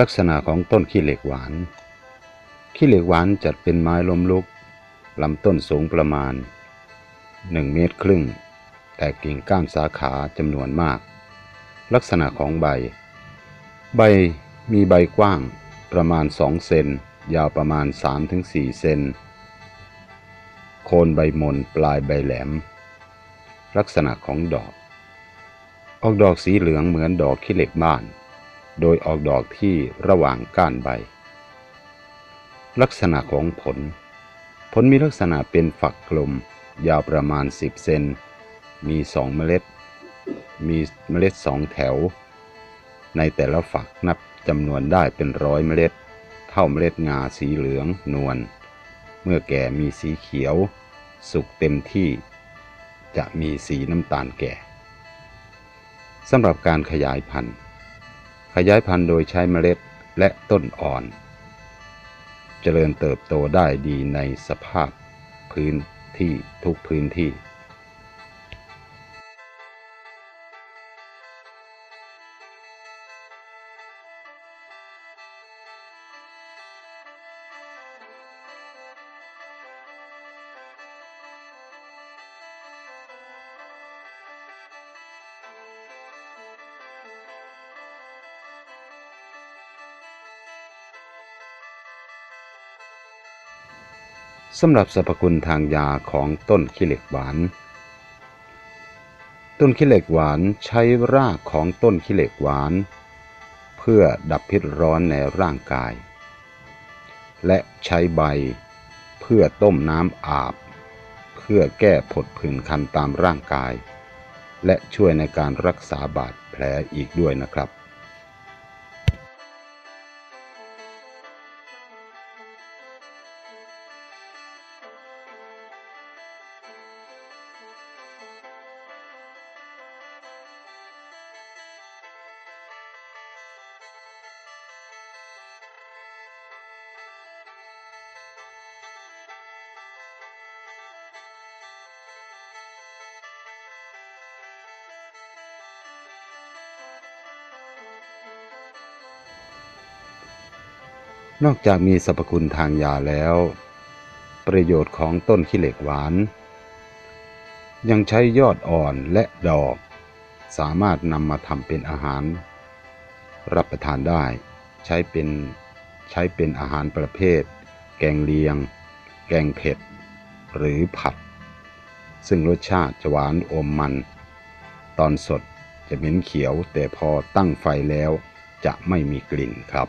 ลักษณะของต้นขี้เหล็กหวาน ขี้เหล็กหวานจัดเป็นไม้ล้มลุก ลำต้นสูงประมาณ 1 เมตรครึ่ง แต่กิ่งก้านสาขาจำนวนมาก ลักษณะของใบ ใบมีใบกว้างประมาณ 2 เซน ยาวประมาณ 3-4 เซน โคนใบมนปลายใบแหลม ลักษณะของดอก ออกดอกสีเหลืองเหมือนดอกขี้เหล็กบ้าน โดยออกดอกที่ระหว่างก้านใบ ลักษณะของผล ผลมีลักษณะเป็นฝักกลม ยาวประมาณ 10 เซน มีสองเมล็ด มีเมล็ดสองแถว ในแต่ละฝักนับจำนวนได้เป็นร้อยเมล็ด เท่าเมล็ดงาสีเหลืองนวล เมื่อแก่มีสีเขียว สุกเต็มที่ จะมีสีน้ำตาลแก่สำหรับการขยายพันธุ์ ขยายพันธุ์โดยใช้เมล็ดและต้นอ่อน เจริญเติบโตได้ดีในสภาพพื้นที่ทุกพื้นที่ สำหรับสรรพคุณทางยาของต้นขี้เหล็กหวาน ต้นขี้เหล็กหวานใช้รากของต้นขี้เหล็กหวาน เพื่อดับพิษร้อนในร่างกาย และใช้ใบเพื่อต้มน้ำอาบ เพื่อแก้ผดผื่นคันตามร่างกาย และช่วยในการรักษาบาดแผลอีกด้วยนะครับ นอกจากมีสรรพคุณทางยาแล้ว ประโยชน์ของต้นขี้เหล็กหวาน ยังใช้ยอดอ่อนและดอก สามารถนำมาทำเป็นอาหาร รับประทานได้ ใช้เป็นใช้เป็นอาหารประเภท แกงเลียง แกงเผ็ด หรือผัด ซึ่งรสชาติจะหวานอมมัน ตอนสดจะเหม็นเขียวแต่พอตั้งไฟแล้วจะไม่มีกลิ่นครับ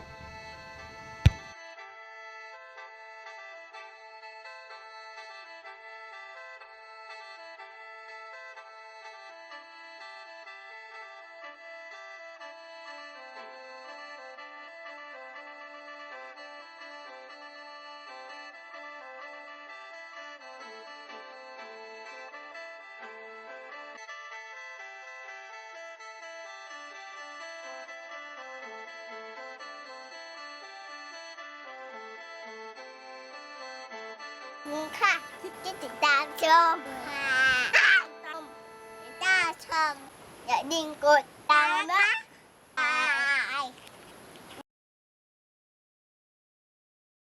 นี่ค่ะที่ติดตามชมค่ะชมถ้าชมอย่าดิ่งกดตามนะ